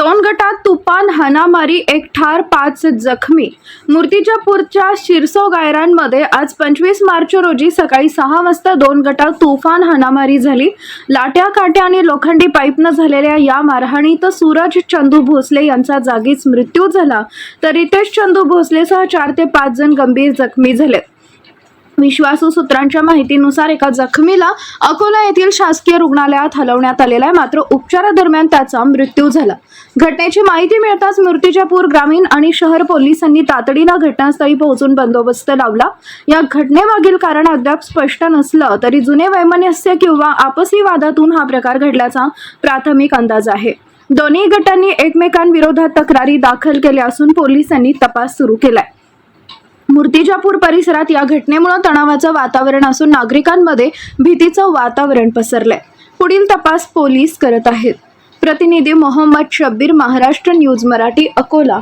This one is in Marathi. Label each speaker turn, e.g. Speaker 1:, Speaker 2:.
Speaker 1: दोन गटात तुफान हाणामारी एक ठार पाच जखमी. मूर्तिजापूरच्या शिरसो गायरांमध्ये आज पंचवीस मार्च रोजी सकाळी सहा वाजता दोन गटात तुफान हाणामारी झाली. लाट्या काट्या आणि लोखंडी पाईपनं झालेल्या या मारहाणीत सूरज चंदू भोसले यांचा जागीच मृत्यू झाला. तर रितेश चंदू भोसलेसह चार ते पाच जण गंभीर जखमी झाले. विश्वासू सूत्रांच्या माहितीनुसार एका जखमीला अकोला येथील शासकीय रुग्णालयात हलवण्यात आलेला आहे मात्र उपचारादरम्यान त्याचा मृत्यू झाला. घटनेची माहिती मिळताच मूर्तिजापूर ग्रामीण आणि शहर पोलिसांनी तातडीनं घटनास्थळी पोहोचून बंदोबस्त लावला. या घटनेमागील कारण अद्याप स्पष्ट नसलं तरी जुने वैमनस्य किंवा आपसी वादातून हा प्रकार घडल्याचा प्राथमिक अंदाज आहे. दोन्ही गटांनी एकमेकांविरोधात तक्रारी दाखल केल्या असून पोलिसांनी तपास सुरू केलाय. मूर्तिजापूर परिसरात या घटनेमुळे तणावाचं वातावरण असून नागरिकांमध्ये भीतीचं वातावरण पसरलंय. पुढील तपास पोलीस करत आहेत. प्रतिनिधी मोहम्मद शब्बीर महाराष्ट्र न्यूज मराठी अकोला.